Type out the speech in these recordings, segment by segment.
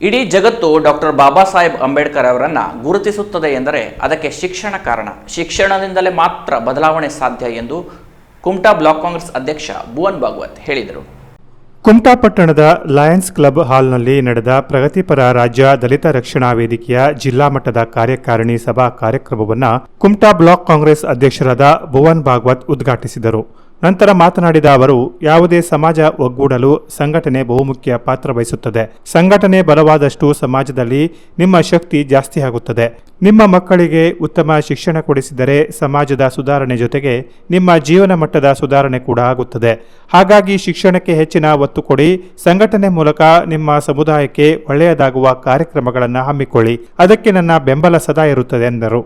ಇಡೀ ಜಗತ್ತು ಡಾಕ್ಟರ್ ಬಾಬಾ ಸಾಹೇಬ್ ಅಂಬೇಡ್ಕರ್ ಅವರನ್ನ ಗುರುತಿಸುತ್ತದೆ ಎಂದರೆ ಅದಕ್ಕೆ ಶಿಕ್ಷಣ ಕಾರಣ. ಶಿಕ್ಷಣದಿಂದಲೇ ಮಾತ್ರ ಬದಲಾವಣೆ ಸಾಧ್ಯ ಎಂದು ಕುಮಟಾ ಬ್ಲಾಕ್ ಕಾಂಗ್ರೆಸ್ ಅಧ್ಯಕ್ಷ ಭುವನ್ ಭಾಗವತ್ ಹೇಳಿದರು. ಕುಮಟಾ ಪಟ್ಟಣದ ಲಯನ್ಸ್ ಕ್ಲಬ್ ಹಾಲ್ನಲ್ಲಿ ನಡೆದ ಪ್ರಗತಿಪರ ರಾಜ್ಯ ದಲಿತ ರಕ್ಷಣಾ ವೇದಿಕೆಯ ಜಿಲ್ಲಾ ಮಟ್ಟದ ಕಾರ್ಯಕಾರಿಣಿ ಸಭಾ ಕಾರ್ಯಕ್ರಮವನ್ನು ಕುಮಟಾ ಬ್ಲಾಕ್ ಕಾಂಗ್ರೆಸ್ ಅಧ್ಯಕ್ಷರಾದ ಭುವನ್ ಭಾಗವತ್ ಉದ್ಘಾಟಿಸಿದರು. ನಂತರ ಮಾತನಾಡಿದ ಅವರು, ಯಾವುದೇ ಸಮಾಜ ಒಗ್ಗೂಡಲು ಸಂಘಟನೆ ಬಹುಮುಖ್ಯ ಪಾತ್ರ ವಹಿಸುತ್ತದೆ. ಸಂಘಟನೆ ಬಲವಾದಷ್ಟು ಸಮಾಜದಲ್ಲಿ ನಿಮ್ಮ ಶಕ್ತಿ ಜಾಸ್ತಿ ಆಗುತ್ತದೆ. ನಿಮ್ಮ ಮಕ್ಕಳಿಗೆ ಉತ್ತಮ ಶಿಕ್ಷಣ ಕೊಡಿಸಿದರೆ ಸಮಾಜದ ಸುಧಾರಣೆ ಜೊತೆಗೆ ನಿಮ್ಮ ಜೀವನ ಮಟ್ಟದ ಸುಧಾರಣೆ ಕೂಡ ಆಗುತ್ತದೆ. ಹಾಗಾಗಿ ಶಿಕ್ಷಣಕ್ಕೆ ಹೆಚ್ಚಿನ ಒತ್ತು ಕೊಡಿ, ಸಂಘಟನೆ ಮೂಲಕ ನಿಮ್ಮ ಸಮುದಾಯಕ್ಕೆ ಒಳ್ಳೆಯದಾಗುವ ಕಾರ್ಯಕ್ರಮಗಳನ್ನು ಹಮ್ಮಿಕೊಳ್ಳಿ. ಅದಕ್ಕೆ ನನ್ನ ಬೆಂಬಲ ಸದಾ ಇರುತ್ತದೆ ಎಂದರು.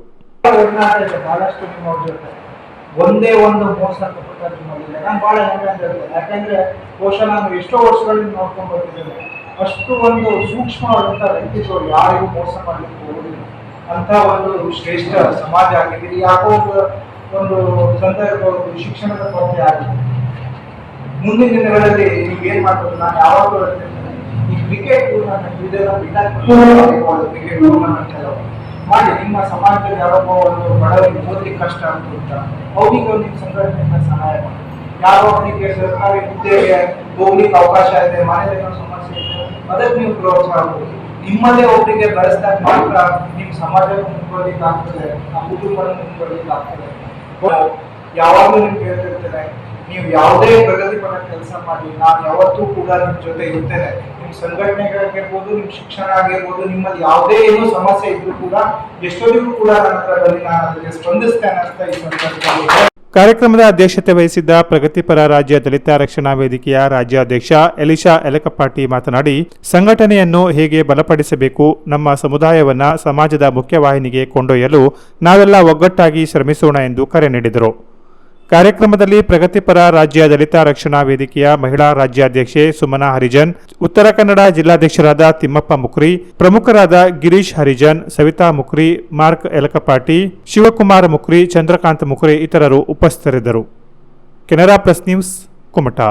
ಒಂದೇ ಒಂದು ಮೋಸ ನಿಮ್ಮಲ್ಲಿಲ್ಲ ನಾನು ಬಹಳ ಹೆಮ್ಮೆ ಅಂತ ಹೇಳ್ತೇನೆ. ಯಾಕಂದ್ರೆ ಬಹುಶಃ ನಾನು ಎಷ್ಟೋ ವರ್ಷಗಳಲ್ಲಿ ನೋಡ್ಕೊಂಡು ಬರ್ತಿದ್ದೇನೆ ಅಷ್ಟು ಒಂದು ಸೂಕ್ಷ್ಮವಾದಂಥ ವ್ಯಕ್ತಿತ್ವ ಯಾರಿಗೂ ಮೋಸ ಮಾಡ್ಲಿಕ್ಕೆ ಹೋಗುದಿಲ್ಲ. ಅಂತ ಒಂದು ಶ್ರೇಷ್ಠ ಸಮಾಜ ಆಗಿದೆ. ಇದು ಯಾಕೋ ಒಂದು ಸಂದರ್ಭ ಶಿಕ್ಷಣದ ಕೊರತೆ ಆಗಿದೆ. ಮುಂದಿನ ದಿನಗಳಲ್ಲಿ ನೀವು ಏನ್ ಮಾಡ್ಬೋದು ನಾನು ಯಾವಾಗಲೂ ಹೇಳ್ತಿರ್ತೇನೆ ಈ ಕ್ರಿಕೆಟ್ ನನ್ನ ಕ್ರಿಕೆಟ್ ಟೂರ್ನಮೆಂಟ್ ಎಲ್ಲ. ಮಾಡಿ ನಿಮ್ಮ ಸಮಾಜದಲ್ಲಿ ಯಾರೊಬ್ಬ ಒಂದು ಬಡವರಿಗೆ ಓದಲಿಕ್ಕೆ ಕಷ್ಟ ಅಂತ ಅವರಿಗೆ ನಿಮ್ಮ ಸಂಘಟನೆಯಿಂದ ಸಹಾಯ ಮಾಡಿ. ಯಾರೋ ಅವನಿಗೆ ಸರ್ಕಾರಿ ಹುದ್ದೆಗೆ ಹೋಗ್ಲಿಕ್ಕೆ ಅವಕಾಶ ಇದೆ, ಮನೆಯಲ್ಲಿ ಸಮಸ್ಯೆ ಇದೆ, ಅದಕ್ಕೆ ನೀವು ಪ್ರೋತ್ಸಾಹ ಕೊಡಿ. ನಿಮ್ಮದೇ ಒಬ್ಬರಿಗೆ ಬೆಳೆಸಿದಾಗ ಮಾತ್ರ ನಿಮ್ಮ ಸಮಾಜ ಮುಂದುವರಿಲಿಕ್ಕೆ ನಮ್ಮ ಆ ಕುಟುಂಬ ಮುಂದುವರಿಲಿಕ್ಕೆ ಯಾವಾಗಲೂ ನಿಮ್ಗೆ ಹೇಳ್ತಿರ್ತೇನೆ ನೀವು ಯಾವುದೇ ಪ್ರಗತಿಪರ ಕೆಲಸ ಮಾಡಿ, ನಾನು ಯಾವತ್ತೂ ಕೂಡ ನಿಮ್ಮ ಜೊತೆ ಇರ್ತೇನೆ. ನಿಮ್ಮ ಸಂಘಟನೆಗಳಾಗಿರ್ಬೋದು ನಿಮ್ಮ ಶಿಕ್ಷಣ ಆಗಿರ್ಬೋದು ನಿಮ್ಮಲ್ಲಿ ಯಾವುದೇ ಏನು ಸಮಸ್ಯೆ ಇದ್ರೂ ಕೂಡ ಎಷ್ಟೊಂದಿಗೂ ಕೂಡ ನನ್ನ ನಾನು ಅದಕ್ಕೆ ಸ್ಪಂದಿಸ್ತೇನೆ ಅಂತ ಈ ಸಂದರ್ಭದಲ್ಲಿ ಕಾರ್ಯಕ್ರಮದ ಅಧ್ಯಕ್ಷತೆ ವಹಿಸಿದ್ದ ಪ್ರಗತಿಪರ ರಾಜ್ಯ ದಲಿತ ರಕ್ಷಣಾ ವೇದಿಕೆಯ ರಾಜ್ಯಾಧ್ಯಕ್ಷ ಎಲಿಶಾ ಎಲಕಪಾಟಿ ಮಾತನಾಡಿ, ಸಂಘಟನೆಯನ್ನು ಹೇಗೆ ಬಲಪಡಿಸಬೇಕು, ನಮ್ಮ ಸಮುದಾಯವನ್ನ ಸಮಾಜದ ಮುಖ್ಯವಾಹಿನಿಗೆ ಕೊಂಡೊಯ್ಯಲು ನಾವೆಲ್ಲ ಒಗ್ಗಟ್ಟಾಗಿ ಶ್ರಮಿಸೋಣ ಎಂದು ಕರೆ ನೀಡಿದರು. ಕಾರ್ಯಕ್ರಮದಲ್ಲಿ ಪ್ರಗತಿಪರ ರಾಜ್ಯ ದಲಿತ ರಕ್ಷಣಾ ವೇದಿಕೆಯ ಮಹಿಳಾ ರಾಜ್ಯಾಧ್ಯಕ್ಷೆ ಸುಮನಾ ಹರಿಜನ್, ಉತ್ತರ ಕನ್ನಡ ಜಿಲ್ಲಾಧ್ಯಕ್ಷರಾದ ತಿಮ್ಮಪ್ಪ ಮುಕ್ರಿ, ಪ್ರಮುಖರಾದ ಗಿರೀಶ್ ಹರಿಜನ್, ಸವಿತಾ ಮುಕ್ರಿ, ಮಾರ್ಕ್ ಎಲಕಪಾಟಿ, ಶಿವಕುಮಾರ್ ಮುಕ್ರಿ, ಚಂದ್ರಕಾಂತ್ ಮುಕ್ರಿ ಇತರರು ಉಪಸ್ಥಿತರಿದ್ದರು. Canara press news Kumta.